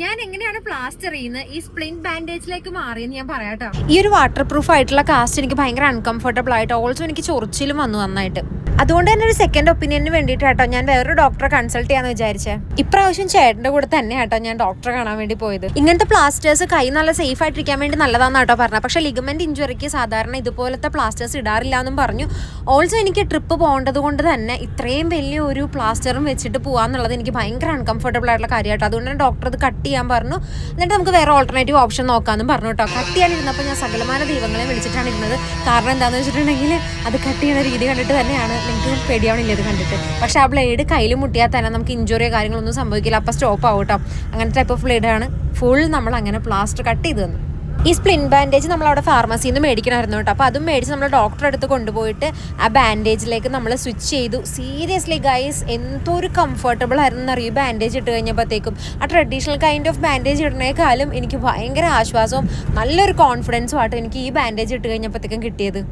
ഞാൻ എങ്ങനെയാണ് പ്ലാസ്റ്റർ ചെയ്യുന്നത് ഈ സ്പ്ലിൻ ബാൻഡേജിലേക്ക് മാറിയെന്ന് ഞാൻ പറയാട്ടോ. ഈ ഒരു വാട്ടർ പ്രൂഫ് ആയിട്ടുള്ള കാസ്റ്റ് എനിക്ക് ഭയങ്കര അൺകംഫർട്ടബിൾ ആയിട്ട് ഓൾസോ എനിക്ക് ചൊറിച്ചിലും വന്നു നന്നായിട്ട്. അതുകൊണ്ട് തന്നെ ഒരു സെക്കൻഡ് ഒപ്പീനിയന് വേണ്ടിയിട്ട് കേട്ടോ ഞാൻ വേറൊരു ഡോക്ടറെ കൺസൾട്ട് ചെയ്യാന്ന് വിചാരിച്ചേ. ഇപ്രാവശ്യം ചേട്ടന്റെ കൂടെ തന്നെ കേട്ടോ ഞാൻ ഡോക്ടറെ കാണാൻ വേണ്ടി പോയത്. ഇങ്ങനത്തെ പ്ലാസ്റ്റേഴ്സ് കൈ നല്ല സേഫ് ആയിട്ടിരിക്കാൻ വേണ്ടി നല്ലതാന്ന് കേട്ടോ പറഞ്ഞത് പക്ഷേ ലിഗമെന്റ് ഇഞ്ചുറിക്ക് സാധാരണ ഇതുപോലത്തെ പ്ലാസ്റ്റേഴ്സ് ഇടാറില്ല എന്നും പറഞ്ഞു. ഓൾസോ എനിക്ക് ട്രിപ്പ് പോകേണ്ടത് കൊണ്ട് തന്നെ ഇത്രയും വലിയ ഒരു പ്ലാസ്റ്ററും വെച്ചിട്ട് പോകാന്നുള്ളത് എനിക്ക് ഭയങ്കര അൺകംഫർട്ടബിൾ ആയിട്ടുള്ള കാര്യമായിട്ട് അതുകൊണ്ട് തന്നെ ഡോക്ടർ അത് കട്ട് ചെയ്യാൻ പറഞ്ഞു. എന്നിട്ട് നമുക്ക് വേറെ ഓൾട്ടർനേറ്റീവ് ഓപ്ഷൻ നോക്കാമെന്നും പറഞ്ഞു കേട്ടോ കട്ട് ചെയ്യാനിരുന്നപ്പോൾ ഞാൻ സകലമാന ദൈവങ്ങളെ വിളിച്ചിട്ടാണ് ഇരുന്നത്. കാരണം എന്താണെന്ന് വെച്ചിട്ടുണ്ടെങ്കിൽ അത് കട്ട് ചെയ്യുന്ന രീതി കണ്ടിട്ട് തന്നെയാണ് നിങ്ങൾക്ക് പേടിയാവണില്ല ഇത് കണ്ടിട്ട്. പക്ഷെ ആ ബ്ലേഡ് കയ്യിൽ മുട്ടിയാൽ തന്നെ നമുക്ക് ഇഞ്ചുറിയോ കാര്യങ്ങളൊന്നും സംഭവിക്കില്ല. അപ്പോൾ സ്റ്റോപ്പ് ആവും കേട്ടോ അങ്ങനത്തെ ടൈപ്പ് ഓഫ് ബ്ലേഡാണ് ഫുൾ നമ്മൾ അങ്ങനെ പ്ലാസ്റ്റർ കട്ട് ചെയ്ത് തന്നു. ഈ സ്പ്ലിൻ ബാൻഡേജ് നമ്മൾ അവിടെ ഫാർമസിയിൽ നിന്ന് മേടിക്കണമായിരുന്നു കേട്ടോ. അപ്പോൾ അതും മേടിച്ച് നമ്മൾ ഡോക്ടറെ അടുത്ത് കൊണ്ടുപോയിട്ട് ആ ബാൻഡേജിലേക്ക് നമ്മൾ സ്വിച്ച് ചെയ്തു. സീരിയസ്ലി ഗൈസ് എന്തോ ഒരു കംഫർട്ടബിൾ ആയിരുന്നു എന്നറിയൂ? ബാൻഡേജ് ഇട്ട് കഴിഞ്ഞപ്പോഴത്തേക്കും. ആ ട്രഡീഷണൽ കൈൻഡ് ഓഫ് ബാൻഡേജ് ഇടുന്നേക്കാളും എനിക്ക് ഭയങ്കര ആശ്വാസവും നല്ലൊരു കോൺഫിഡൻസും ആയിട്ട് എനിക്ക് ഈ ബാൻഡേജ് ഇട്ട് കഴിഞ്ഞപ്പോഴത്തേക്കും കിട്ടിയത്.